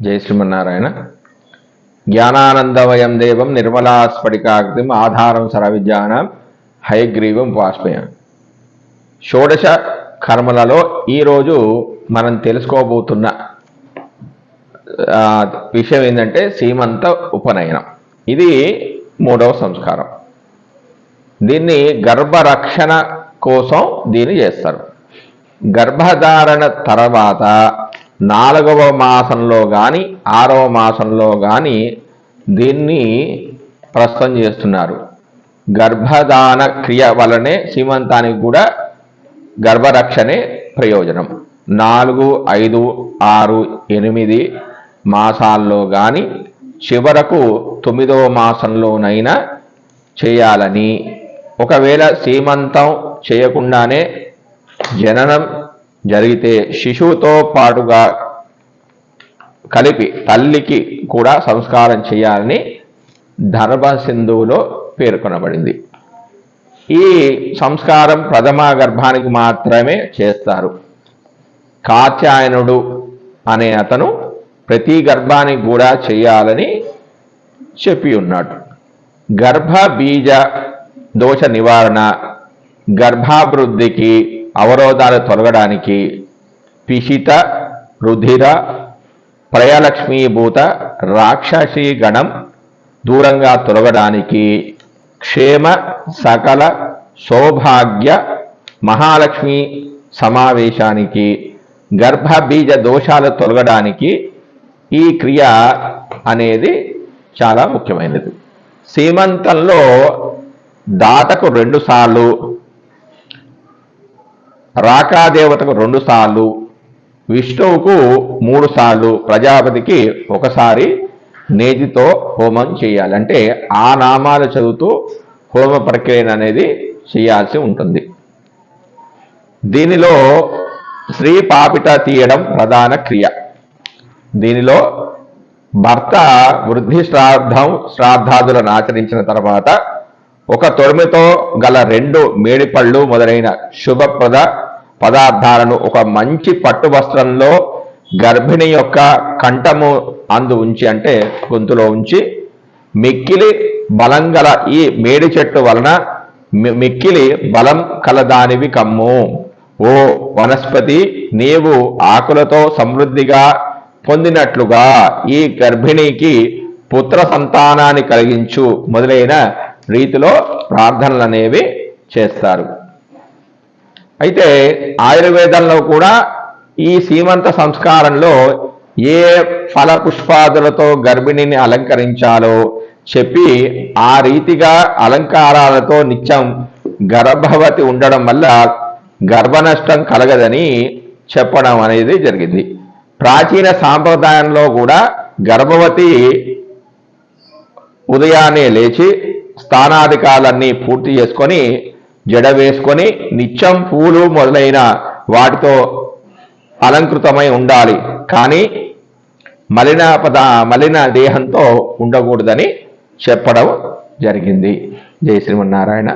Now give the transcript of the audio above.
జై శ్రీమన్నారాయణ. జ్ఞానానందమయం దేవం నిర్మలాస్ఫటికాగ్నిం ఆధారం సరవిజ్ఞానం హయగ్రీవం వాష్పయం షోడశ కర్మలలో ఈరోజు మనం తెలుసుకోబోతున్న విషయం ఏంటంటే సీమంత ఉపనయనం. ఇది మూడవ సంస్కారం. దీన్ని గర్భరక్షణ కోసం దీన్ని చేస్తారు. గర్భధారణ తర్వాత నాలుగవ మాసంలో కానీ ఆరవ మాసంలో కానీ దీన్ని ప్రస్తుతం చేస్తున్నారు. గర్భధాన క్రియ వలనే సీమంతానికి కూడా గర్భరక్షణే ప్రయోజనం. నాలుగు ఐదు ఆరు ఎనిమిది మాసాల్లో కానీ చివరకు తొమ్మిదవ మాసంలోనైనా చేయాలని. ఒకవేళ సీమంతం చేయకుండానే జననం జరిగితే శిశువుతో పాటుగా కలిపి తల్లికి కూడా సంస్కారం చేయాలని ధర్మసింధువులో పేర్కొనబడింది. ఈ సంస్కారం ప్రథమ గర్భానికి మాత్రమే చేస్తారు. కాత్యాయనుడు అనే అతను ప్రతి గర్భానికి కూడా చేయాలని చెప్పి ఉన్నాడు. గర్భ బీజ దోష నివారణ గర్భాభివృద్ధికి అవరోధాలు తొలగడానికి పిషిత రుధిర ప్రయలక్ష్మీభూత రాక్షసీ గణం దూరంగా తొలగడానికి క్షేమ సకల సౌభాగ్య మహాలక్ష్మి సమావేశానికి గర్భబీజ దోషాలు తొలగడానికి ఈ క్రియ అనేది చాలా ముఖ్యమైనది. సీమంతంలో దాతకు రెండు సార్లు రాకాదేవతకు రెండు సార్లు విష్ణువుకు మూడు సార్లు ప్రజాపతికి ఒకసారి నేతితో హోమం చేయాలి. అంటే ఆ నామాలు చదువుతూ హోమ ప్రక్రియ అనేది చేయాల్సి ఉంటుంది. దీనిలో స్త్రీ పాపిట తీయడం ప్రధాన క్రియ. దీనిలో భర్త వృద్ధి శ్రాద్ధం శ్రాద్ధాదులను ఆచరించిన తర్వాత ఒక తొడిమితో గల రెండు మేడిపళ్ళు మొదలైన శుభప్రద పదార్థాలను ఒక మంచి పట్టు వస్త్రంలో గర్భిణి యొక్క కంఠము అందు ఉంచి అంటే గొంతులో ఉంచి మిక్కిలి బలం గల ఈ మేడి చెట్టు వలన మి- మిక్కిలి బలం కలదానివి కమ్ము. ఓ వనస్పతి నీవు ఆకులతో సమృద్ధిగా పొందినట్లుగా ఈ గర్భిణికి పుత్ర సంతానాన్ని కలిగించు మొదలైన రీతిలో ప్రార్థనలు అనేవి చేస్తారు. అయితే ఆయుర్వేదంలో కూడా ఈ సీమంత సంస్కారంలో ఏ ఫల పుష్పాదులతో గర్భిణిని అలంకరించాలో చెప్పి ఆ రీతిగా అలంకారాలతో నిత్యం గర్భవతి ఉండడం వల్ల గర్భనష్టం కలగదని చెప్పడం అనేది జరిగింది. ప్రాచీన సాంప్రదాయంలో కూడా గర్భవతి ఉదయాన్నే లేచి స్థానాధికాలన్నీ పూర్తి చేసుకొని జడ వేసుకొని నిత్యం పూలు మొదలైన వాటితో అలంకృతమై ఉండాలి. కానీ మలిన పద మలిన దేహంతో ఉండకూడదని చెప్పడం జరిగింది. జై శ్రీమన్నారాయణ.